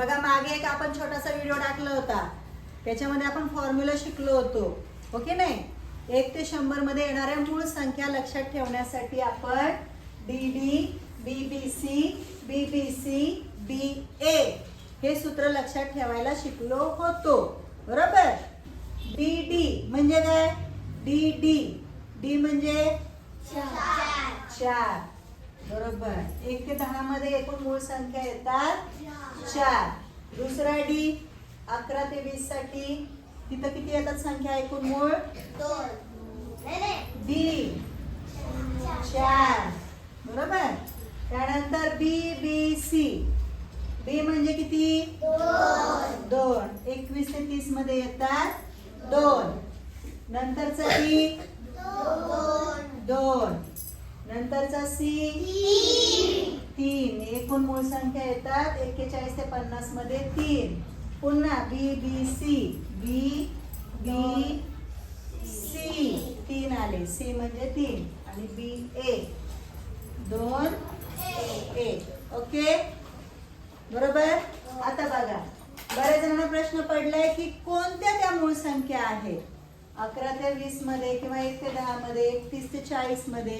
बघा मागे एक आपण छोटासा व्हिडिओ टाकला होता. त्याच्यामध्ये आपण फॉर्म्युला शिकलो होतो. ओके नाही? एक ते शंभरमध्ये येणाऱ्या मूळ संख्या लक्षात ठेवण्यासाठी आपण D D B B C B B C B A हे सूत्र लक्षात ठेवायला शिकलो होतो. बरोबर? डी डी म्हणजे काय? डी डी डी म्हणजे चार. बरोबर. एक ते दहा मध्ये एकूण मूळ संख्या येतात चार. दुसरा डी अकरा ते वीससाठी तिथं किती येतात संख्या? एकूण मूळ? बी चार. बरोबर. त्यानंतर बी बी सी बी म्हणजे किती? दोन. एकवीस ते तीसमध्ये येतात दोन. नंतरचा डी दोन. नंतरचा सी. तीन. एकूण मूळ संख्या येतात एक्केचाळीस ते पन्नासमध्ये तीन. पुन्हा बी B C B B C तीन आले. सी म्हणजे तीन. आणि बी ए दोन एक ओके बरोबर? आता बघा. बऱ्याच जणांना प्रश्न पडलाय की कोणत्या त्या मूळ संख्या आहेत? अकरा ते वीसमध्ये किंवा एक ते दहा मध्ये एकतीस ते चाळीसमध्ये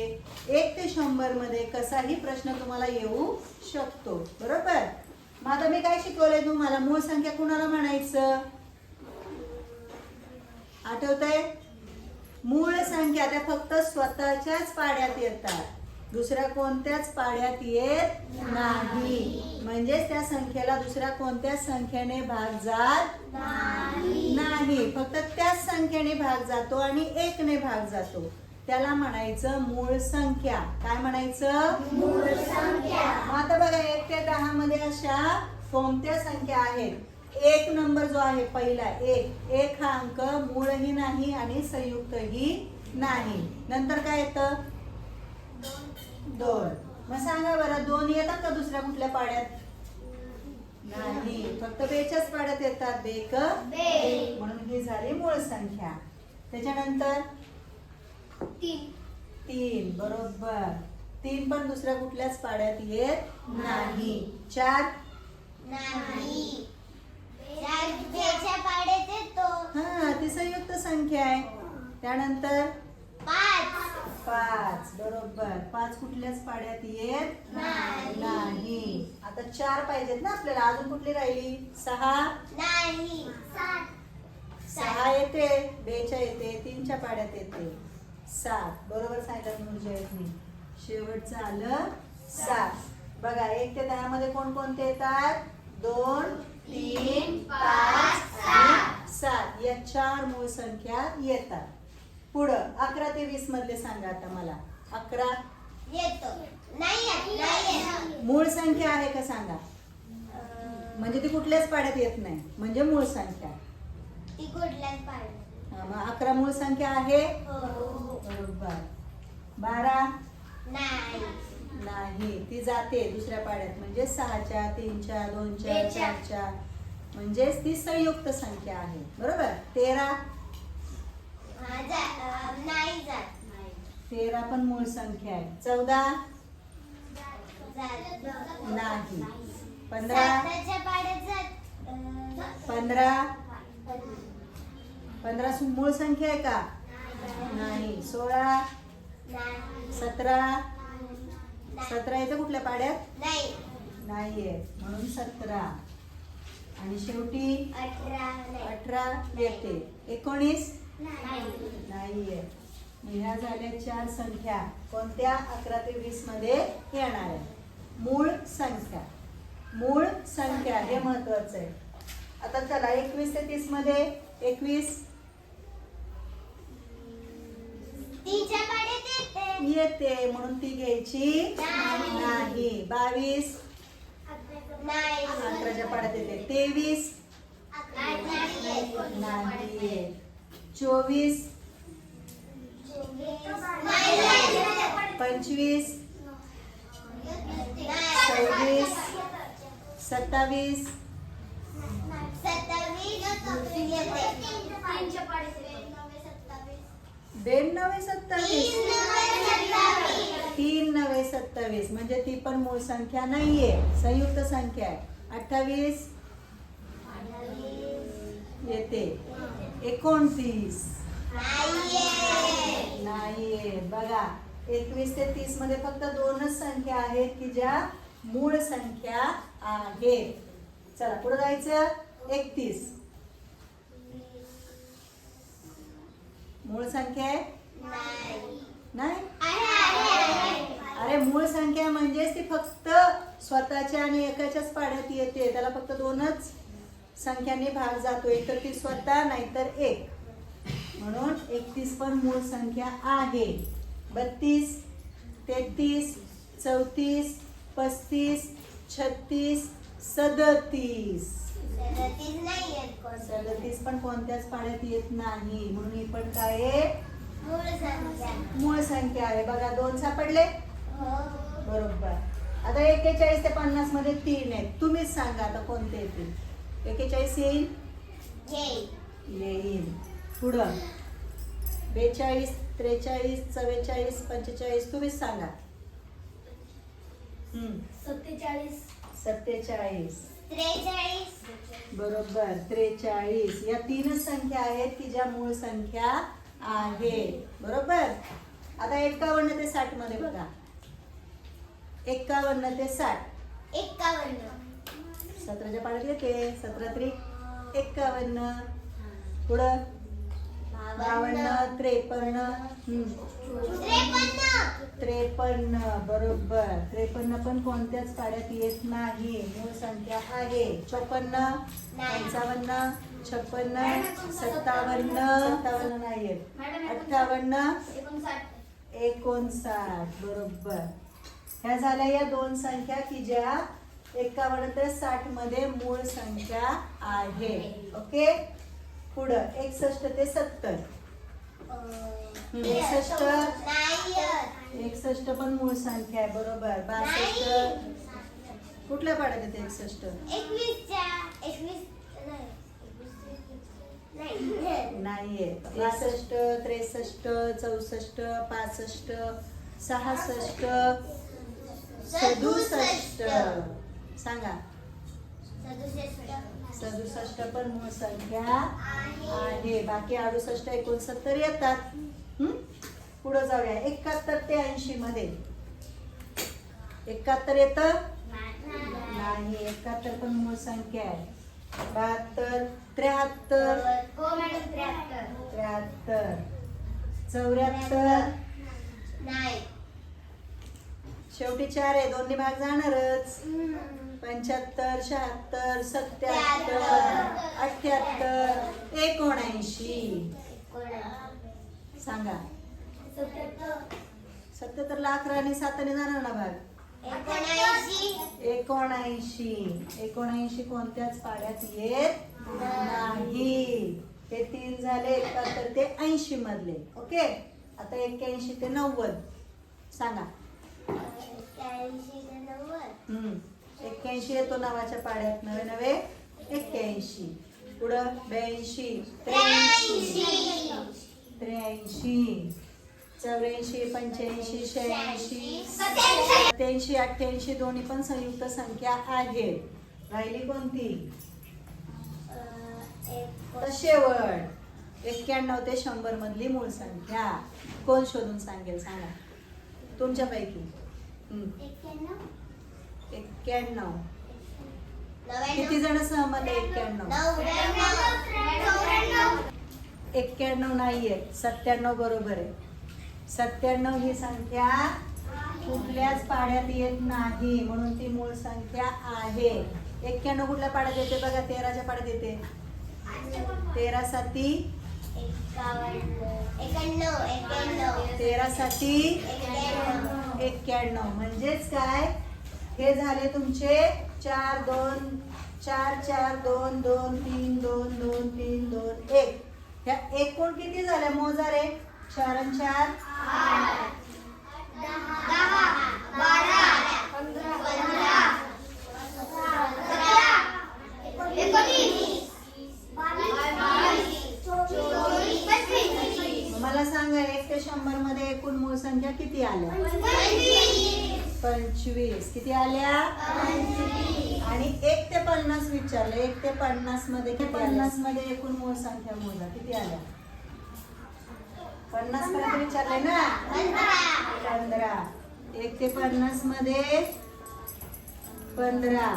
एक ते शंभरमध्ये कसाही प्रश्न तुम्हाला येऊ शकतो. बरोबर? मग आता मी काय शिकवलंय तुम्हाला? मूळ संख्या कुणाला म्हणायचं? आठवतंय? मूळ संख्या त्या फक्त स्वतःच्याच पाड्यात येतात. दुसऱ्या कोणत्याच पाड्यात येत नाही. म्हणजेच त्या संख्येला दुसऱ्या कोणत्याच संख्येने भाग जात नाही. फक्त त्याच संख्येने भाग जातो आणि एकने भाग जातो. त्याला म्हणायचं मूळ संख्या. काय म्हणायचं? मग आता बघा एक ते दहा मध्ये अशा कोणत्या संख्या आहेत? एक नंबर जो आहे पहिला एक. एक हा अंक मूळही नाही आणि संयुक्तही नाही. नंतर काय येतं? दोन. मग सांगा बरं दोन येतात का दुसऱ्या कुठल्या पाड्यात? नाही फक्त बेच्याच पाड्यात येतात. बेक बे. म्हणून ही झाली मूळ संख्या. त्याच्यानंतर? तीन. बरोबर. तीन पण दुसऱ्या कुठल्याच पाड्यात येत नाही. चार? हा ती संयुक्त संख्या आहे. त्यानंतर? पाच. बरोबर. पाच कुठल्याच पाड्यात येत नाही. नाही. आता चार पाहिजेत ना आपल्याला. अजून कुठली राहिली? सहा? सहा येते बेच्या येते तीनच्या पाड्यात येते. सात. बरोबर सांगितलं मुरजयतनी शेवटचं आलं सात. बघा एक ते दहा मध्ये कोण कोणते येतात? दोन तीन पाच सात. या चार मूळ संख्या येतात. पुढं अकरा ते वीस मधले सांगा आता मला. अकरा. मूळ संख्या आहे का सांगा? म्हणजे ती कुठल्याच पाड्यात येत नाही. म्हणजे मूळ संख्या. हा, मग अकरा मूळ संख्या आहे? बरोबर. बारा? नाही. ती जाते दुसऱ्या पाड्यात. म्हणजे सहाच्या तीनच्या दोनच्या. चारच्या. म्हणजेच ती संयुक्त संख्या आहे. बरोबर? तेरा? नाही जात. तेरा पण मूळ संख्या आहे. चौदा? जात. नाही. पंधरा? साताच्या पाड्यात जात. पंधरा? पंधरा सु- मूळ संख्या आहे का? नाही. सोळा? नाही. सतरा? सतरा येते कुठल्या पाड्यात? नाही. नाहीये म्हणून सतरा. आणि शेवटी? अठरा नाही. अठरा येते. एकोणीस? नाहीये. ह्या झाल्या चार संख्या. कोणत्या? अकरा ते वीसमध्ये येणार आहे मूळ संख्या. मूळ संख्या हे महत्वाचं आहे. आता चला एकवीस ते तीसमध्ये. एकवीस. येते म्हणून ती घ्यायची नाही. बावीस. नाही. अकराच्या पाड्यात येते. तेवीस. नाही. नाही चोवीस. पंचवीस. सव्वीस. सत्तावीस. बेन नवे सत्तावीस. तीन नवे सत्तावीस. म्हणजे ती पण मूळ संख्या नाहीये. संयुक्त संख्या आहे. अठ्ठावीस. येते. एकोणतीस. नाहीये. बघा एकवीस ते तीसमध्ये फक्त दोनच संख्या आहेत की ज्या मूळ संख्या आहेत. चला पुढे जायचं. एकतीस. मूळ संख्या आहे? नाही. अरे मूळ संख्या म्हणजेच ती फक्त स्वतःच्या आणि एकाच्याच पाड्यात येते. त्याला फक्त दोनच संख्यांनी भाग जातो एक तर ती स्वतः नाहीतर एक. म्हणून एकतीस पण मूळ संख्या आहे. बत्तीस तेहतीस चौतीस पस्तीस छत्तीस सदतीस. सदतीस पण कोणत्याच पाड्यात येत नाही. म्हणून ही पण काय आहे? मूळ संख्या. मूळ संख्या आहे. बघा दोन सापडले? हो. बरोबर. आता एक्केचाळीस ते पन्नासमध्ये तीन आहेत. तुम्हीच सांगा आता कोणते येतील? एक्केचाळीस येईल? येईल. पुढं? बेचाळीस त्रेचाळीस चव्वेचाळीस पंचेचाळीस तुम्हीच सांगा. सत्तेचाळीस. सत्तेचाळीस. त्रेचाळीस. बरोबर त्रेचाळीस. या तीनच संख्या आहेत की ज्या मूळ संख्या आहेत. बरोबर? आता एकावन्न ते साठमध्ये बघा. एकावन्न ते साठ. एकावन्न. सतराच्या पाड्यात येते सतरा त्रिक एकावन्न पुढं? बावन्न त्रेपन्न. त्रेपन्न. बरोबर. त्रेपन्न पण कोणत्याच पाड्यात येत नाही. मूळ संख्या आहे. चोपन्न पंचावन्न छप्पन्न सत्तावन्न. सत्तावन्न नाही येत. अठ्ठावन्न एकोणसाठ. बरोबर. ह्या झाल्या या दोन संख्या की ज्या एकावन्न ते साठमध्ये मूळ संख्या आहे. ओके? पुढं एकसष्ट ते सत्तर. एकसष्ट? एकसष्ट पण मूळ संख्या आहे बरोबर. बासष्ट? कुठल्या पाड्यात येते एकसष्ट? नाहीये बासष्ट त्रेसष्ट चौसष्ट पासष्ट सहासष्ट सदुसष्ट. सांगा. सदुसष्ट पण. मूळ संख्या आहे. बाकी अडुसष्ट एकोणसत्तर येतात. हम्म? पुढं जाऊया. एकाहत्तर ते ऐंशी मध्ये. एकाहत्तर येत? नाही. एकाहत्तर पण मूळ संख्या आहे. बहात्तर त्र्याहत्तर. हो त्र्याहत्तर. चौऱ्याहत्तर. नाही. शेवटी चार आहे. दोन्ही भाग जाणारच. पंच्याहत्तर शहात्तर सत्याहत्तर. अठ्याहत्तर एकोणऐंशी. सांगा. सत्याहत्तर. अकरा आणि साताने जाणार ना भाग? एकोणऐंशी. एकोणऐंशी. कोणत्याच पाड्यात येत नाही. हे तीन झाले एकाहत्तर ते ऐंशी मधले. ओके? आता एक्क्याऐंशी ते नव्वद. सांगा. एक्क्याऐंशी ते नव्वद. हम्म. एक्क्याऐंशी येतो नावाच्या पाड्यात नवे नवे? एक्क्याऐंशी. पुढं ब्याऐंशी त्र्याऐंशी. त्र्याऐंशी. चौऱ्याऐंशी पंच्याऐंशी शहाऐंशी. सत्याऐंशी अठ्ठ्याऐंशी दोन्ही पण संयुक्त संख्या आहेत. राहिली कोणती? शेवट. एक्क्याण्णव ते शंभर मधली मूळ संख्या. कोण शोधून सांगेल सांगा. तुमच्यापैकी. एक्क्याण्णव. किती जण सहमत आहे एक्क्याण्णव? एक्क्याण्णव नाहीये सत्त्याण्णव बरोबर आहे. सत्त्याण्णव ही संख्या कुठल्याच पाड्यात येत नाही म्हणून ती मूळ संख्या आहे. एक्क्याण्णव कुठल्या पाड्यात येते बघा तेराच्या पाड्यात येते. तेरा साती तेरा साती एक्क्याण्णव. म्हणजेच काय? हे झाले तुमचे चार दोन चार चार दोन दोन तीन दोन दोन तीन दोन एक ह्या एकूण किती झाल्या मोजा रे चार आणि चार पंधरा मला सांगा एक ते शंभरमध्ये एकूण मूळ संख्या किती आल्या पंचवीस. किती आल्या? आणि एक ते पन्नास विचारलं. एक ते पन्नासमध्ये पन्नासमध्ये एकूण मूळ संख्या मोजा किती आल्या? पन्नास पर्यंत विचारले ना? पंधरा. एक ते पन्नासमध्ये पंधरा.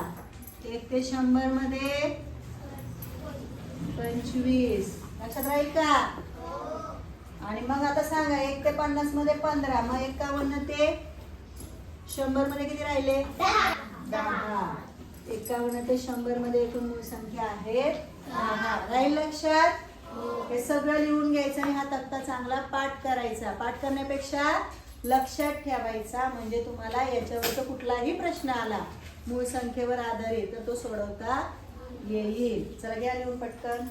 एक ते शंभरमध्ये पंचवीस. लक्षात राहील का? आणि मग आता सांगा एक ते पन्नासमध्ये पंधरा. मग एकावन्न ते शंभरमध्ये किती राहिले? दहा. एकावन्न ते शंभरमध्ये एकूण मूळ संख्या आहेत दहा. राहील लक्षात? हे सगळं लिहून घ्यायचं आणि हा तक्ता चांगला पाठ करायचा. पाठ करण्यापेक्षा लक्षात ठेवायचा म्हणजे तुम्हाला याच्यावरचा कुठलाही प्रश्न आला मूळ संख्येवर आधारित तर तो सोडवता येईल. चला घ्या लिहून पटकन.